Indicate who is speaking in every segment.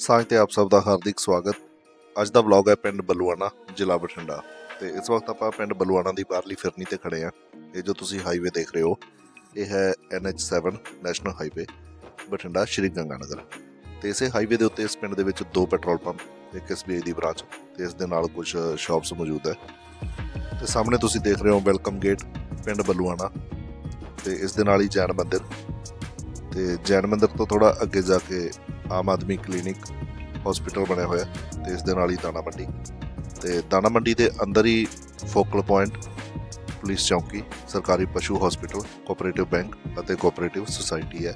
Speaker 1: ਸਾਂਝ ਤੇ ਆਪ ਸਭ ਦਾ ਹਾਰਦਿਕ ਸਵਾਗਤ। ਅੱਜ ਦਾ ਵਲੌਗ ਹੈ ਪਿੰਡ ਬਲੂਆਣਾ, ਜ਼ਿਲ੍ਹਾ ਬਠਿੰਡਾ। ਤੇ ਇਸ ਵਕਤ ਆਪਾਂ ਪਿੰਡ ਬਲੂਆਣਾ ਦੀ ਬਾਹਰਲੀ ਫਿਰਨੀ ਤੇ ਖੜੇ ਆ ਇਹ ਜੋ ਤੁਸੀਂ ਹਾਈਵੇ ਦੇਖ ਰਹੇ ਹੋ, ਇਹ ਹੈ NH7 national highway Bathinda, Shri Ganganagar. ਤੇ ਇਸੇ ਹਾਈਵੇ ਦੇ ਉੱਤੇ ਇਸ ਪਿੰਡ ਦੇ ਵਿੱਚ ਦੋ ਪੈਟਰੋਲ ਪੰਪ ਇੱਕ SBI ਦੀ ਬ੍ਰਾਂਚ ਤੇ ਇਸ ਦੇ ਨਾਲ ਕੁਝ ਸ਼ਾਪਸ ਮੌਜੂਦ ਹੈ। ਤੇ ਸਾਹਮਣੇ ਤੁਸੀਂ ਦੇਖ ਰਹੇ ਹੋ ਵੈਲਕਮ ਗੇਟ ਪਿੰਡ ਬਲੂਆਣਾ। ਤੇ ਇਸ ਦੇ ਨਾਲ ਹੀ ਜੈਨ ਮੰਦਿਰ। ਤੇ ਜੈਨ ਮੰਦਿਰ ਤੋਂ ਥੋੜਾ ਅੱਗੇ ਜਾ ਕੇ ਆਮ ਆਦਮੀ ਕਲੀਨਿਕ ਹਸਪੀਟਲ ਬਣਿਆ ਹੋਇਆ ਤੇ ਇਸ ਦੇ ਨਾਲ ਹੀ ਦਾਣਾ ਮੰਡੀ। ਤੇ ਦਾਣਾ ਮੰਡੀ ਦੇ ਅੰਦਰ ਹੀ ਫੋਕਲ ਪੁਆਇੰਟ ਪੁਲਿਸ ਚੌਕੀ, ਸਰਕਾਰੀ ਪਸ਼ੂ ਹਸਪੀਟਲ ਕੋਆਪਰੇਟਿਵ ਬੈਂਕ ਅਤੇ ਕੋਆਪਰੇਟਿਵ ਸੁਸਾਇਟੀ ਹੈ।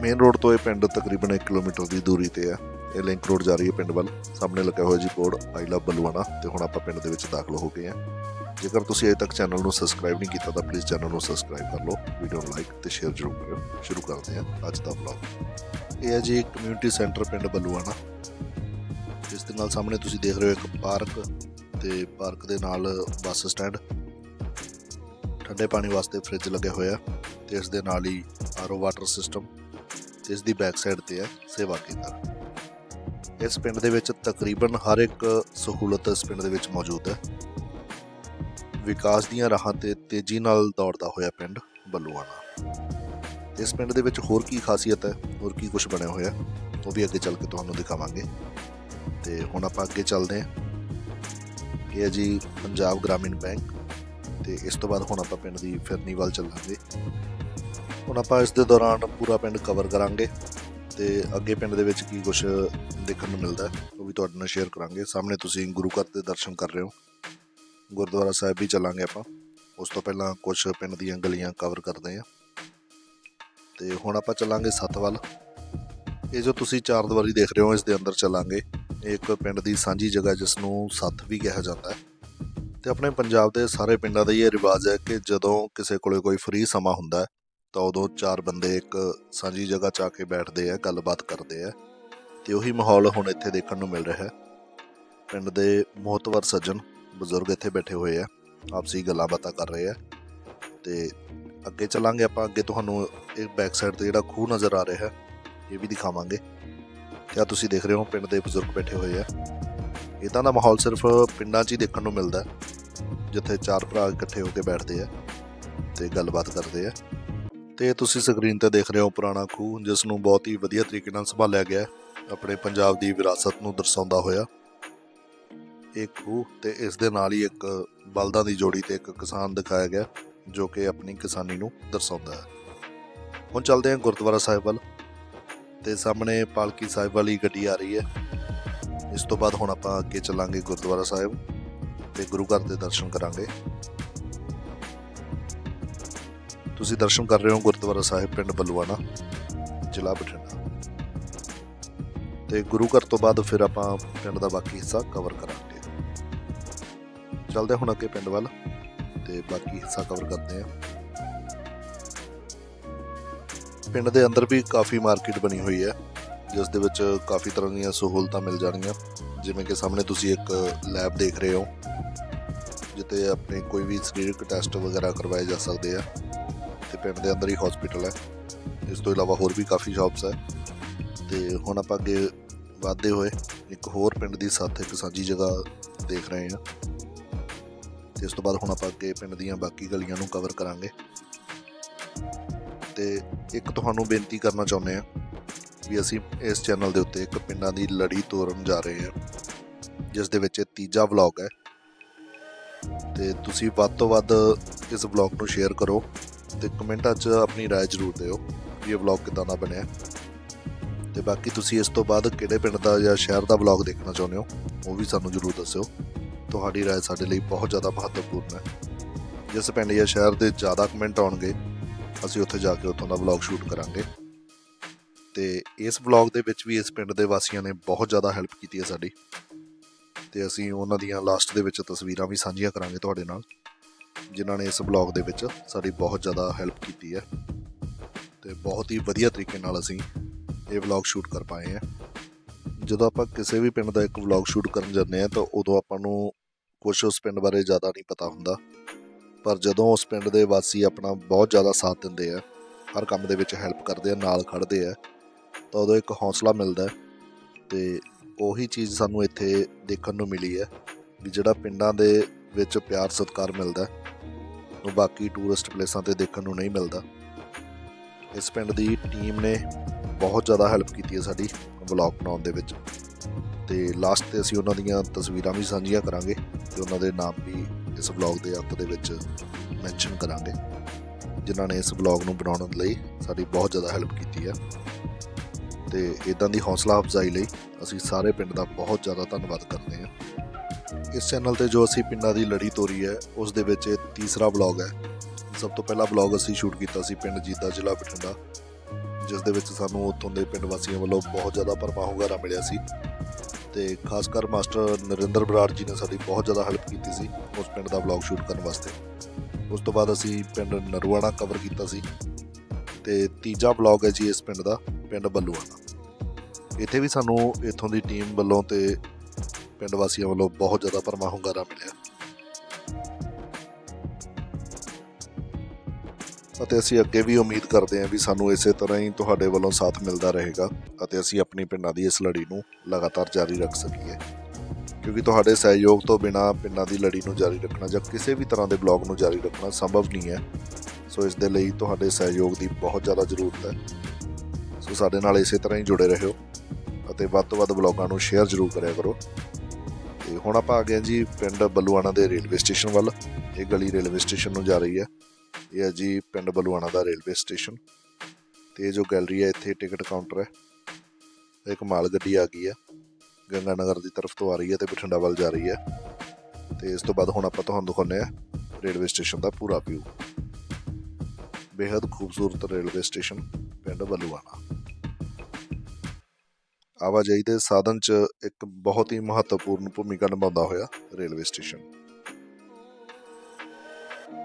Speaker 1: ਮੇਨ ਰੋਡ ਤੋਂ ਇਹ ਪਿੰਡ ਤਕਰੀਬਨ 1 ਕਿਲੋਮੀਟਰ ਦੀ ਦੂਰੀ ਤੇ ਹੈ। ਇਹ ਲਿੰਕ ਰੋਡ ਜਾ ਰਹੀ ਹੈ ਪਿੰਡ ਵੱਲ। ਸਾਹਮਣੇ ਲੱਗਾ ਹੋਇਆ ਜੀ ਬੋਰਡ ਆਈ ਲਵ ਬਲਵਾਣਾ ਤੇ ਹੁਣ ਆਪਾਂ ਪਿੰਡ ਦੇ ਵਿੱਚ ਦਾਖਲ ਹੋ ਗਏ ਹਾਂ। ਜੇਕਰ ਤੁਸੀਂ ਅਜੇ ਤੱਕ ਚੈਨਲ ਨੂੰ ਸਬਸਕ੍ਰਾਈਬ ਨਹੀਂ ਕੀਤਾ ਤਾਂ ਪਲੀਜ਼ ਚੈਨਲ ਨੂੰ ਸਬਸਕ੍ਰਾਈਬ ਕਰ ਲਓ ਵੀਡੀਓ ਨੂੰ ਲਾਈਕ ਤੇ ਸ਼ੇਅਰ ਜ਼ਰੂਰ ਕਰਿਓ। ਸ਼ੁਰੂ ਕਰਦੇ ਹਾਂ ਅੱਜ ਦਾ ਵਲੌਗ ਇਹ ਹੈ ਜੀ ਕਮਿਊਨਿਟੀ ਸੈਂਟਰ ਪਿੰਡ ਬੱਲੂਆਣਾ। ਜਿਸ ਦੇ ਨਾਲ ਸਾਹਮਣੇ ਤੁਸੀਂ ਦੇਖ ਰਹੇ ਹੋ ਇੱਕ ਪਾਰਕ ਤੇ ਪਾਰਕ ਦੇ ਨਾਲ ਬੱਸ ਸਟੈਂਡ। ਠੰਡੇ ਪਾਣੀ ਵਾਸਤੇ ਫ੍ਰਿਜ ਲੱਗੇ ਹੋਇਆ ਤੇ ਇਸ ਦੇ ਨਾਲ ਹੀ ਆਰਓ ਵਾਟਰ ਸਿਸਟਮ ਤੇ ਇਸ ਦੀ ਬੈਕ ਸਾਈਡ ਤੇ ਹੈ ਸੇਵਾ ਕੇਂਦਰ। ਇਸ ਪਿੰਡ ਦੇ ਵਿੱਚ ਤਕਰੀਬਨ ਹਰ ਇੱਕ ਸਹੂਲਤ ਇਸ ਪਿੰਡ ਦੇ ਵਿੱਚ ਮੌਜੂਦ ਹੈ। ਵਿਕਾਸ ਦੀਆਂ ਰਾਹਾਂ ਤੇ ਤੇਜ਼ੀ ਨਾਲ ਦੌੜਦਾ ਹੋਇਆ ਪਿੰਡ ਬੱਲੂਆਣਾ। ਇਸ ਪਿੰਡ ਦੇ ਵਿੱਚ ਹੋਰ ਕੀ ਖਾਸੀਅਤ ਹੈ, ਹੋਰ ਕੀ ਕੁਝ ਬਣਿਆ ਹੋਇਆ ਉਹ ਵੀ ਅੱਗੇ ਚੱਲ ਕੇ ਤੁਹਾਨੂੰ ਦਿਖਾਵਾਂਗੇ। ਤੇ ਹੁਣ ਆਪਾਂ ਅੱਗੇ ਚੱਲਦੇ ਹਾਂ। ਇਹ ਹੈ ਜੀ ਪੰਜਾਬ ਗ੍ਰਾਮੀਣ ਬੈਂਕ ਤੇ ਇਸ ਤੋਂ ਬਾਅਦ ਹੁਣ ਆਪਾਂ ਪਿੰਡ ਦੀ ਫਿਰਨੀ ਵੱਲ ਚੱਲਾਂਗੇ। ਹੁਣ ਆਪਾਂ ਇਸ ਦੇ ਦੌਰਾਨ ਪੂਰਾ ਪਿੰਡ ਕਵਰ ਕਰਾਂਗੇ ਤੇ ਅੱਗੇ ਪਿੰਡ ਦੇ ਵਿੱਚ ਕੀ ਕੁਝ ਦੇਖਣ ਨੂੰ ਮਿਲਦਾ ਉਹ ਵੀ ਤੁਹਾਡੇ ਨਾਲ ਸ਼ੇਅਰ ਕਰਾਂਗੇ। ਸਾਹਮਣੇ ਤੁਸੀਂ ਗੁਰੂ ਘਰ ਦੇ ਦਰਸ਼ਨ ਕਰ ਰਹੇ ਹੋ। ਗੁਰਦੁਆਰਾ ਸਾਹਿਬ ਵੀ ਚੱਲਾਂਗੇ ਆਪਾਂ। ਉਸ ਤੋਂ ਪਹਿਲਾਂ ਕੁਝ ਪਿੰਡ ਦੀਆਂ ਗਲੀਆਂ ਕਵਰ ਕਰਦੇ ਹਾਂ। ਤੇ ਹੁਣ ਆਪਾਂ ਚੱਲਾਂਗੇ ਸੱਤ ਵੱਲ ਇਹ ਜੋ ਤੁਸੀਂ ਚਾਰ ਦੀਵਾਰੀ ਦੇਖ ਰਹੇ ਹੋ, ਇਸ ਦੇ ਅੰਦਰ ਚੱਲਾਂਗੇ। ਇਹ ਇੱਕ ਪਿੰਡ ਦੀ ਸਾਂਝੀ ਜਗ੍ਹਾ ਜਿਸ ਨੂੰ ਸੱਤ ਵੀ ਕਿਹਾ ਜਾਂਦਾ ਹੈ। ਤੇ ਆਪਣੇ ਪੰਜਾਬ ਦੇ ਸਾਰੇ ਪਿੰਡਾਂ ਦਾ ਇਹ ਰਿਵਾਜ ਹੈ ਕਿ ਜਦੋਂ ਕਿਸੇ ਕੋਲੇ ਕੋਈ ਫ੍ਰੀ ਸਮਾਂ ਹੁੰਦਾ ਹੈ, ਤਾਂ ਉਦੋਂ ਚਾਰ ਬੰਦੇ ਇੱਕ ਸਾਂਝੀ ਜਗ੍ਹਾ 'ਚ ਆ ਕੇ ਬੈਠਦੇ ਆ, ਗੱਲਬਾਤ ਕਰਦੇ ਆ। ਤੇ ਉਹੀ ਮਾਹੌਲ ਹੁਣ ਇੱਥੇ ਦੇਖਣ ਨੂੰ ਮਿਲ ਰਿਹਾ ਹੈ। ਪਿੰਡ ਦੇ ਮੋਹਤਵਰ ਸੱਜਣ ਬਜ਼ੁਰਗ ਇੱਥੇ ਬੈਠੇ ਹੋਏ ਆ, ਆਪਸੀ ਗੱਲਾਂ ਬਾਤਾਂ ਕਰ ਰਹੇ ਆ। ਤੇ ਅੱਗੇ ਚੱਲਾਂਗੇ ਆਪਾਂ, ਅੱਗੇ ਤੁਹਾਨੂੰ ਇਹ ਬੈਕ ਸਾਈਡ ਤੇ ਜਿਹੜਾ ਖੂਹ ਨਜ਼ਰ ਆ ਰਿਹਾ ਹੈ ਇਹ ਵੀ ਦਿਖਾਵਾਂਗੇ। ਤੇ ਤੁਸੀਂ ਦੇਖ ਰਹੇ ਹੋ, ਪਿੰਡ ਦੇ ਬਜ਼ੁਰਗ ਬੈਠੇ ਹੋਏ ਆ। ਇਦਾਂ ਦਾ ਮਾਹੌਲ ਸਿਰਫ ਪਿੰਡਾਂ 'ਚ ਹੀ ਦੇਖਣ ਨੂੰ ਮਿਲਦਾ, ਜਿੱਥੇ ਚਾਰ ਭਰਾ ਇਕੱਠੇ ਹੋ ਕੇ ਬੈਠਦੇ ਆ ਤੇ ਗੱਲਬਾਤ ਕਰਦੇ ਆ। ਤੇ ਤੁਸੀਂ ਸਕਰੀਨ ਤੇ ਦੇਖ ਰਹੇ ਹੋ ਪੁਰਾਣਾ ਖੂਹ, ਜਿਸ ਨੂੰ ਬਹੁਤ ਹੀ ਵਧੀਆ ਤਰੀਕੇ ਨਾਲ ਸੰਭਾਲਿਆ ਗਿਆ, ਆਪਣੇ ਪੰਜਾਬ ਦੀ ਵਿਰਾਸਤ ਨੂੰ ਦਰਸਾਉਂਦਾ ਹੋਇਆ। ਇਹ ਖੂਹ ਤੇ ਇਸ ਦੇ ਨਾਲ ਹੀ ਇੱਕ ਬਲਦਾਂ ਦੀ ਜੋੜੀ ਤੇ ਇੱਕ ਕਿਸਾਨ ਦਿਖਾਇਆ ਗਿਆ, ਜੋ ਕਿ ਆਪਣੀ ਕਿਸਾਨੀ ਨੂੰ ਦਰਸਾਉਂਦਾ ਹੈ। ਹੁਣ ਚੱਲਦੇ ਹਾਂ ਗੁਰਦੁਆਰਾ ਸਾਹਿਬ ਵੱਲ। ਤੇ ਸਾਹਮਣੇ ਪਾਲਕੀ ਸਾਹਿਬ ਵਾਲੀ ਗੱਡੀ ਆ ਰਹੀ ਹੈ। ਇਸ ਤੋਂ ਬਾਅਦ ਹੁਣ ਆਪਾਂ ਅੱਗੇ ਚੱਲਾਂਗੇ ਗੁਰਦੁਆਰਾ ਸਾਹਿਬ ਤੇ ਗੁਰੂ ਘਰ ਦੇ ਦਰਸ਼ਨ ਕਰਾਂਗੇ। ਤੁਸੀਂ ਦਰਸ਼ਨ ਕਰ ਰਹੇ ਹੋ ਗੁਰਦੁਆਰਾ ਸਾਹਿਬ ਪਿੰਡ ਬਲੂਆਣਾ, ਜ਼ਿਲ੍ਹਾ ਬਠਿੰਡਾ। ਤੇ ਗੁਰੂ ਘਰ ਤੋਂ ਬਾਅਦ ਫਿਰ ਆਪਾਂ ਪਿੰਡ ਦਾ ਬਾਕੀ ਹਿੱਸਾ ਕਵਰ ਕਰਾਂਗੇ। ਚੱਲਦੇ ਹਾਂ ਹੁਣ ਅੱਗੇ ਪਿੰਡ ਵੱਲ ਤੇ ਬਾਕੀ ਹਿੱਸਾ ਕਵਰ ਕਰਦੇ ਹਾਂ ਪਿੰਡ ਦੇ ਅੰਦਰ ਵੀ ਕਾਫੀ ਮਾਰਕੀਟ ਬਣੀ ਹੋਈ ਹੈ, ਜਿਸ ਦੇ ਵਿੱਚ ਕਾਫੀ ਤਰ੍ਹਾਂ ਦੀਆਂ ਸਹੂਲਤਾਂ ਮਿਲ ਜਾਣਗੀਆਂ। ਜਿਵੇਂ ਕਿ ਸਾਹਮਣੇ ਤੁਸੀਂ ਇੱਕ ਲੈਬ ਦੇਖ ਰਹੇ ਹੋ, ਜਿੱਥੇ ਆਪਣੇ ਕੋਈ ਵੀ ਸਰੀਰਕ ਟੈਸਟ ਵਗੈਰਾ ਕਰਵਾਏ ਜਾ ਸਕਦੇ ਆ। ਤੇ ਪਿੰਡ ਦੇ ਅੰਦਰ ਹੀ ਹਸਪੀਟਲ ਹੈ। ਇਸ ਤੋਂ ਇਲਾਵਾ ਹੋਰ ਵੀ ਕਾਫੀ ਸ਼ਾਪਸ ਹੈ। ਤੇ ਹੁਣ ਆਪਾਂ ਅੱਗੇ ਵਧਦੇ ਹੋਏ ਇੱਕ ਹੋਰ ਪਿੰਡ ਦੀ ਸਾਥ ਇੱਕ ਸਾਂਝੀ ਜਗ੍ਹਾ ਦੇਖ ਰਹੇ ਹਾਂ। ਤੇ ਇਸ ਤੋਂ ਬਾਅਦ ਹੁਣ ਆਪਾਂ ਅੱਗੇ ਪਿੰਡ ਦੀਆਂ ਬਾਕੀ ਗਲੀਆਂ ਨੂੰ ਕਵਰ ਕਰਾਂਗੇ ਤੇ ਇੱਕ ਤੁਹਾਨੂੰ ਬੇਨਤੀ ਕਰਨਾ ਚਾਹੁੰਦੇ ਆ ਵੀ ਅਸੀਂ ਇਸ ਚੈਨਲ ਦੇ ਉੱਤੇ ਇੱਕ ਪਿੰਡਾਂ ਦੀ ਲੜੀ ਤੋਰਨ ਜਾ ਰਹੇ ਹਾਂ ਜਿਸ ਦੇ ਵਿੱਚ ਇਹ ਤੀਜਾ ਵਲੌਗ ਹੈ ਤੇ ਤੁਸੀਂ ਵੱਧ ਤੋਂ ਵੱਧ ਇਸ ਵਲੌਗ ਨੂੰ ਸ਼ੇਅਰ ਕਰੋ ਤੇ ਕਮੈਂਟਾਂ 'ਚ ਆਪਣੀ رائے ਜ਼ਰੂਰ ਦਿਓ ਵੀ ਇਹ ਵਲੌਗ ਕਿਦਾਂ ਦਾ ਬਣਿਆ ਤੇ ਬਾਕੀ ਤੁਸੀਂ ਇਸ ਤੋਂ ਬਾਅਦ ਕਿਹੜੇ ਪਿੰਡ ਦਾ ਜਾਂ ਸ਼ਹਿਰ ਦਾ ਵਲੌਗ ਦੇਖਣਾ ਚਾਹੁੰਦੇ ਹੋ ਉਹ ਵੀ ਸਾਨੂੰ ਜ਼ਰੂਰ ਦੱਸਿਓ ਤੁਹਾਡੀ رائے ਸਾਡੇ ਲਈ ਬਹੁਤ ਜ਼ਿਆਦਾ ਮਹੱਤਵਪੂਰਨ ਹੈ ਜਿਸ ਪਿੰਡ ਜਾਂ ਸ਼ਹਿਰ ਦੇ ਜ਼ਿਆਦਾ ਕਮੈਂਟ ਆਉਣਗੇ ਅਸੀਂ ਉੱਥੇ ਜਾ ਕੇ ਉੱਥੋਂ ਦਾ ਵਲੌਗ ਸ਼ੂਟ ਕਰਾਂਗੇ ਤੇ ਇਸ ਵਲੌਗ ਦੇ ਵਿੱਚ ਵੀ ਇਸ ਪਿੰਡ ਦੇ ਵਾਸੀਆਂ ਨੇ ਬਹੁਤ ਜ਼ਿਆਦਾ ਹੈਲਪ ਕੀਤੀ ਹੈ ਸਾਡੀ ਤੇ ਅਸੀਂ ਉਹਨਾਂ ਦੀਆਂ ਲਾਸਟ ਦੇ ਵਿੱਚ ਤਸਵੀਰਾਂ ਵੀ ਸਾਂਝੀਆਂ ਕਰਾਂਗੇ ਤੁਹਾਡੇ ਨਾਲ ਜਿਨ੍ਹਾਂ ਨੇ ਇਸ ਵਲੌਗ ਦੇ ਵਿੱਚ ਸਾਡੀ ਬਹੁਤ ਜ਼ਿਆਦਾ ਹੈਲਪ ਕੀਤੀ ਹੈ ਤੇ ਬਹੁਤ ਹੀ ਵਧੀਆ ਤਰੀਕੇ ਨਾਲ ਅਸੀਂ ਇਹ ਵਲੌਗ ਸ਼ੂਟ ਕਰ ਪਾਏ ਹਾਂ ਜਦੋਂ ਆਪਾਂ ਕਿਸੇ ਵੀ ਪਿੰਡ ਦਾ ਇੱਕ ਵਲੌਗ ਸ਼ੂਟ ਕਰਨ ਜਾਂਦੇ ਹਾਂ ਤਾਂ ਉਦੋਂ ਆਪਾਂ ਨੂੰ ਕੁਝ ਉਸ ਪਿੰਡ ਬਾਰੇ ਜ਼ਿਆਦਾ ਨਹੀਂ ਪਤਾ ਹੁੰਦਾ। ਪਰ ਜਦੋਂ ਉਸ ਪਿੰਡ ਦੇ ਵਾਸੀ ਆਪਣਾ ਬਹੁਤ ਜ਼ਿਆਦਾ ਸਾਥ ਦਿੰਦੇ ਆ, ਹਰ ਕੰਮ ਦੇ ਵਿੱਚ ਹੈਲਪ ਕਰਦੇ ਆ, ਨਾਲ ਖੜਦੇ ਆ, ਤਾਂ ਉਦੋਂ ਇੱਕ ਹੌਸਲਾ ਮਿਲਦਾ ਹੈ ਤੇ ਉਹੀ ਚੀਜ਼ ਸਾਨੂੰ ਇੱਥੇ ਦੇਖਣ ਨੂੰ ਮਿਲੀ ਹੈ ਵੀ ਜਿਹੜਾ ਪਿੰਡਾਂ ਦੇ ਵਿੱਚ ਪਿਆਰ ਸਤਿਕਾਰ ਮਿਲਦਾ ਉਹ ਬਾਕੀ ਟੂਰਿਸਟ ਪਲੇਸਾਂ ਤੇ ਦੇਖਣ ਨੂੰ ਨਹੀਂ ਮਿਲਦਾ। ਇਸ ਪਿੰਡ ਦੀ ਟੀਮ ਨੇ ਬਹੁਤ ਜ਼ਿਆਦਾ ਹੈਲਪ ਕੀਤੀ ਹੈ ਸਾਡੀ ਵਲੌਗ ਬਣਾਉਣ ਦੇ ਵਿੱਚ। ਤੇ ਲਾਸਟ ਤੇ ਅਸੀਂ ਉਹਨਾਂ ਦੀਆਂ ਤਸਵੀਰਾਂ ਵੀ ਸਾਂਝੀਆਂ ਕਰਾਂਗੇ। ਉਹਨਾਂ ਦੇ ਨਾਮ ਵੀ ਇਸ ਵਲੌਗ ਦੇ ਅੰਤ ਦੇ ਵਿੱਚ ਮੈਂਸ਼ਨ ਕਰਾਂਗੇ, ਜਿਨ੍ਹਾਂ ਨੇ ਇਸ ਵਲੌਗ ਨੂੰ ਬਣਾਉਣ ਲਈ ਸਾਡੀ ਬਹੁਤ ਜ਼ਿਆਦਾ ਹੈਲਪ ਕੀਤੀ ਹੈ। ਤੇ ਇਦਾਂ ਦੀ ਹੌਸਲਾ ਅਫਜ਼ਾਈ ਲਈ ਅਸੀਂ ਸਾਰੇ ਪਿੰਡ ਦਾ ਬਹੁਤ ਜ਼ਿਆਦਾ ਧੰਨਵਾਦ ਕਰਦੇ ਹਾਂ। ਇਸ ਚੈਨਲ ਤੇ ਜੋ ਅਸੀਂ ਪਿੰਡਾਂ ਦੀ ਲੜੀ ਤੋਰੀ ਹੈ, ਉਸ ਦੇ ਵਿੱਚ ਇਹ ਤੀਸਰਾ ਵਲੌਗ ਹੈ। ਸਭ ਤੋਂ ਪਹਿਲਾ ਵਲੌਗ ਅਸੀਂ ਸ਼ੂਟ ਕੀਤਾ ਸੀ ਪਿੰਡ ਜੀਤਾ ਜ਼ਿਲ੍ਹਾ ਬਠਿੰਡਾ, ਜਿਸ ਦੇ ਵਿੱਚ ਸਾਨੂੰ ਉੱਥੋਂ ਦੇ ਪਿੰਡ ਵਾਸੀਆਂ ਵੱਲੋਂ ਬਹੁਤ ਜ਼ਿਆਦਾ ਪਰਮਾ ਹੁੰਗਾਰਾ ਮਿਲਿਆ ਸੀ। ਤੇ ਖਾਸ ਕਰ ਮਾਸਟਰ ਨਰਿੰਦਰ ਬਰਾੜ ਜੀ ਨੇ ਸਾਡੀ ਬਹੁਤ ਜ਼ਿਆਦਾ ਹੈਲਪ ਕੀਤੀ ਸੀ ਉਸ ਪਿੰਡ ਦਾ ਵਲੌਗ ਸ਼ੂਟ ਕਰਨ ਵਾਸਤੇ। ਉਸ ਤੋਂ ਬਾਅਦ ਅਸੀਂ ਪਿੰਡ ਨਰਵਾਣਾ ਕਵਰ ਕੀਤਾ ਸੀ ਤੇ ਤੀਜਾ ਵਲੌਗ ਹੈ ਜੀ ਇਸ ਪਿੰਡ ਦਾ, ਪਿੰਡ ਬੱਲੂਆਣਾ। ਇੱਥੇ ਵੀ ਸਾਨੂੰ ਇੱਥੋਂ ਦੀ ਟੀਮ ਵੱਲੋਂ ਤੇ ਪਿੰਡ ਵਾਸੀਆਂ ਵੱਲੋਂ ਬਹੁਤ ਜ਼ਿਆਦਾ ਪਰਮਾ ਹੁੰਗਾਰਾ ਮਿਲਿਆ। ਅਤੇ ਅਸੀਂ ਅੱਗੇ ਵੀ ਉਮੀਦ ਕਰਦੇ ਹਾਂ ਵੀ ਸਾਨੂੰ ਇਸੇ ਤਰ੍ਹਾਂ ਹੀ ਤੁਹਾਡੇ ਵੱਲੋਂ ਸਾਥ ਮਿਲਦਾ ਰਹੇਗਾ ਅਤੇ ਅਸੀਂ ਆਪਣੀ ਪਿੰਡਾਂ ਦੀ ਇਸ ਲੜੀ ਨੂੰ ਲਗਾਤਾਰ ਜਾਰੀ ਰੱਖ ਸਕੀਏ। ਕਿਉਂਕਿ ਤੁਹਾਡੇ ਸਹਿਯੋਗ ਤੋਂ ਬਿਨਾ ਪਿੰਡਾਂ ਦੀ ਲੜੀ ਨੂੰ ਜਾਰੀ ਰੱਖਣਾ ਜਾਂ ਕਿਸੇ ਵੀ ਤਰ੍ਹਾਂ ਦੇ ਬਲੌਗ ਨੂੰ ਜਾਰੀ ਰੱਖਣਾ ਸੰਭਵ ਨਹੀਂ ਹੈ। ਸੋ ਇਸ ਦੇ ਲਈ ਤੁਹਾਡੇ ਸਹਿਯੋਗ ਦੀ ਬਹੁਤ ਜ਼ਿਆਦਾ ਜ਼ਰੂਰਤ ਹੈ। ਸੋ ਸਾਡੇ ਨਾਲ ਇਸੇ ਤਰ੍ਹਾਂ ਹੀ ਜੁੜੇ ਰਹੋ ਅਤੇ ਵੱਧ ਤੋਂ ਵੱਧ ਬਲੌਗਾਂ ਨੂੰ ਸ਼ੇਅਰ ਜ਼ਰੂਰ ਕਰਿਆ ਕਰੋ। ਤੇ ਹੁਣ ਆਪਾਂ ਆ ਗਏ ਜੀ ਪਿੰਡ ਬੱਲੂਆਣਾ ਦੇ ਰੇਲਵੇ ਸਟੇਸ਼ਨ ਵੱਲ। ਇਹ ਗਲੀ ਰੇਲਵੇ ਸਟੇਸ਼ਨ ਨੂੰ ਜਾ ਰਹੀ ਹੈ। ਇਹ ਹੈ ਜੀ ਪਿੰਡ ਬਲੂਆਣਾ ਦਾ ਰੇਲਵੇ ਸਟੇਸ਼ਨ। ਤੇ ਇਹ ਜੋ ਗੈਲਰੀ ਹੈ ਇੱਥੇ ਟਿਕਟ ਕਾਊਂਟਰ ਹੈ ਇੱਕ ਮਾਲ ਗੱਡੀ ਆ ਗਈ ਹੈ ਗੰਗਾ ਨਗਰ ਦੀ ਤਰਫ ਤੋਂ ਆ ਰਹੀ ਹੈ ਤੇ ਬਠਿੰਡਾ ਵੱਲ ਜਾ ਰਹੀ ਹੈ ਤੇ ਇਸ ਤੋਂ ਬਾਅਦ ਹੁਣ ਆਪਾਂ ਤੁਹਾਨੂੰ ਦਿਖਾਉਂਦੇ ਆ ਰੇਲਵੇ ਸਟੇਸ਼ਨ ਦਾ ਪੂਰਾ ਵਿਊ ਬੇहद ਖੂਬਸੂਰਤ ਰੇਲਵੇ ਸਟੇਸ਼ਨ, ਪਿੰਡ ਬਲੂਆਣਾ ਆਵਾਜਾਈ ਦੇ ਸਾਧਨ 'ਚ ਇੱਕ ਬਹੁਤ ਹੀ ਮਹੱਤਵਪੂਰਨ ਭੂਮਿਕਾ ਨਿਭਾਉਂਦਾ ਹੋਇਆ ਰੇਲਵੇ ਸਟੇਸ਼ਨ।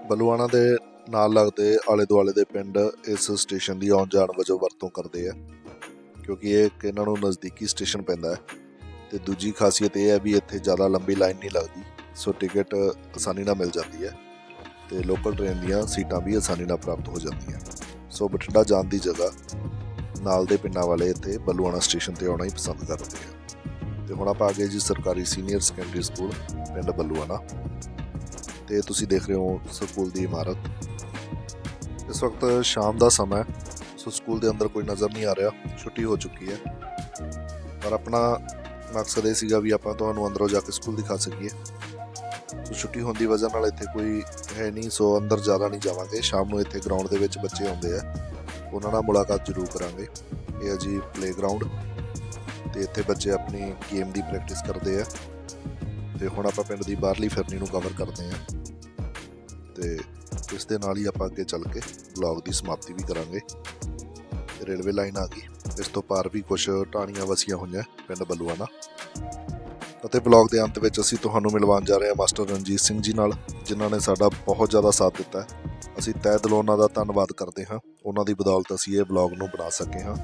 Speaker 1: ਬਲੂਆਣਾ ਦੇ ਨਾਲ ਲੱਗਦੇ ਆਲੇ ਦੁਆਲੇ ਦੇ ਪਿੰਡ ਇਸ ਸਟੇਸ਼ਨ ਦੀ ਆਉਣ ਜਾਣ ਵਜੋਂ ਵਰਤੋਂ ਕਰਦੇ ਆ, ਕਿਉਂਕਿ ਇਹ ਇੱਕ ਇਹਨਾਂ ਨੂੰ ਨਜ਼ਦੀਕੀ ਸਟੇਸ਼ਨ ਪੈਂਦਾ ਹੈ। ਤੇ ਦੂਜੀ ਖਾਸੀਅਤ ਇਹ ਹੈ ਵੀ ਇੱਥੇ ਜ਼ਿਆਦਾ ਲੰਬੀ ਲਾਈਨ ਨਹੀਂ ਲੱਗਦੀ, ਸੋ ਟਿਕਟ ਆਸਾਨੀ ਨਾਲ ਮਿਲ ਜਾਂਦੀ ਹੈ ਤੇ ਲੋਕਲ ਟ੍ਰੇਨ ਦੀਆਂ ਸੀਟਾਂ ਵੀ ਆਸਾਨੀ ਨਾਲ ਪ੍ਰਾਪਤ ਹੋ ਜਾਂਦੀਆਂ ਸੋ ਬਠਿੰਡਾ ਜਾਣ ਦੀ ਜਗ੍ਹਾ ਨਾਲ ਦੇ ਪਿੰਡਾਂ ਵਾਲੇ ਇੱਥੇ ਬੱਲੂਆਣਾ ਸਟੇਸ਼ਨ ਤੇ ਆਉਣਾ ਹੀ ਪਸੰਦ ਕਰਦੇ ਆ। ਤੇ ਹੁਣ ਆਪਾਂ ਆ ਗਏ ਜੀ ਸਰਕਾਰੀ ਸੀਨੀਅਰ ਸੈਕੰਡਰੀ ਸਕੂਲ, ਪਿੰਡ ਬੱਲੂਆਣਾ। ਤੇ ਤੁਸੀਂ ਦੇਖ ਰਹੇ ਹੋ ਸਕੂਲ ਦੀ ਇਮਾਰਤ। ਇਸ ਵਕਤ ਸ਼ਾਮ ਦਾ ਸਮਾਂ ਹੈ, ਸੋ ਸਕੂਲ ਦੇ ਅੰਦਰ ਕੋਈ ਨਜ਼ਰ ਨਹੀਂ ਆ ਰਿਹਾ, ਛੁੱਟੀ ਹੋ ਚੁੱਕੀ ਹੈ। ਪਰ ਆਪਣਾ ਮਕਸਦ ਇਹ ਸੀਗਾ ਵੀ ਆਪਾਂ ਤੁਹਾਨੂੰ ਅੰਦਰੋਂ ਜਾ ਕੇ ਸਕੂਲ ਦਿਖਾ ਸਕੀਏ। ਸੋ ਛੁੱਟੀ ਹੋਣ ਦੀ ਵਜ੍ਹਾ ਨਾਲ ਇੱਥੇ ਕੋਈ ਹੈ ਨਹੀਂ, ਸੋ ਅੰਦਰ ਜ਼ਿਆਦਾ ਨਹੀਂ ਜਾਵਾਂਗੇ। ਸ਼ਾਮ ਨੂੰ ਇੱਥੇ ਗਰਾਊਂਡ ਦੇ ਵਿੱਚ ਬੱਚੇ ਆਉਂਦੇ ਆ, ਉਹਨਾਂ ਨਾਲ ਮੁਲਾਕਾਤ ਜ਼ਰੂਰ ਕਰਾਂਗੇ। ਇਹ ਹੈ ਜੀ ਪਲੇਗਰਾਉਂਡ ਤੇ ਇੱਥੇ ਬੱਚੇ ਆਪਣੀ ਗੇਮ ਦੀ ਪ੍ਰੈਕਟਿਸ ਕਰਦੇ ਆ। ਤੇ ਹੁਣ ਆਪਾਂ ਪਿੰਡ ਦੀ ਬਾਹਰਲੀ ਫਿਰਨੀ ਨੂੰ ਕਵਰ ਕਰਦੇ ਹਾਂ। ਤੇ ਇਸ ਦੇ ਨਾਲ ਹੀ ਆਪਾਂ ਅੱਗੇ ਚੱਲ ਕੇ ਵਲੌਗ ਦੀ ਸਮਾਪਤੀ ਵੀ ਕਰਾਂਗੇ। ਰੇਲਵੇ ਲਾਈਨ ਆ ਗਈ। ਇਸ ਤੋਂ ਪਾਰ ਵੀ ਕੁਝ ਟਾਣੀਆਂ ਵਸੀਆਂ ਹੋਈਆਂ ਪਿੰਡ ਬੱਲੂਆਣਾ। ਅਤੇ ਵਲੌਗ ਦੇ ਅੰਤ ਵਿੱਚ ਅਸੀਂ ਤੁਹਾਨੂੰ ਮਿਲਵਾਉਣ ਜਾ ਰਹੇ ਹਾਂ ਮਾਸਟਰ ਰਣਜੀਤ ਸਿੰਘ ਜੀ ਨਾਲ, ਜਿਨ੍ਹਾਂ ਨੇ ਸਾਡਾ ਬਹੁਤ ਜ਼ਿਆਦਾ ਸਾਥ ਦਿੱਤਾ ਹੈ। ਅਸੀਂ ਤਹਿ ਦਿਲੋਂ ਉਹਨਾਂ ਦਾ ਧੰਨਵਾਦ ਕਰਦੇ ਹਾਂ। ਉਹਨਾਂ ਦੀ ਬਦੌਲਤ ਅਸੀਂ ਇਹ ਵਲੌਗ ਨੂੰ ਬਣਾ ਸਕੇ ਹਾਂ।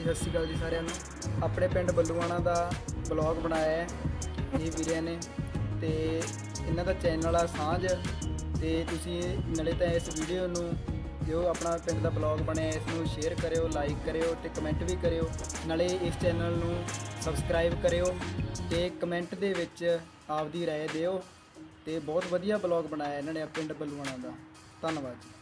Speaker 2: ਜੀ ਸਤਿ ਸ਼੍ਰੀ ਅਕਾਲ ਜੀ ਸਾਰਿਆਂ ਨੂੰ ਆਪਣੇ ਪਿੰਡ ਬੱਲੂਆਣਾ ਦਾ ਬਲੌਗ ਬਣਾਇਆ ਹੈ ਇਹ ਵੀਰਿਆਂ ਨੇ ਤੇ ਇਹਨਾਂ ਦਾ ਚੈਨਲ ਆ ਸਾਂਝ ਤੇ ਤੁਸੀਂ ਨਾਲੇ ਤਾਂ ਇਸ ਵੀਡੀਓ ਨੂੰ ਜੋ ਆਪਣਾ ਪਿੰਡ ਦਾ ਬਲੌਗ ਬਣਿਆ ਇਸ ਨੂੰ ਸ਼ੇਅਰ ਕਰਿਓ ਲਾਈਕ ਕਰਿਓ ਤੇ ਕਮੈਂਟ ਵੀ ਕਰਿਓ ਨਾਲੇ ਇਸ ਚੈਨਲ ਨੂੰ ਸਬਸਕ੍ਰਾਈਬ ਕਰਿਓ ਤੇ ਕਮੈਂਟ ਦੇ ਵਿੱਚ ਆਪਦੀ رائے ਦਿਓ ਤੇ ਬਹੁਤ ਵਧੀਆ ਬਲੌਗ ਬਣਾਇਆ ਇਹਨਾਂ ਨੇ ਪਿੰਡ ਬੱਲੂਆਣਾ ਦਾ ਧੰਨਵਾਦ ਜੀ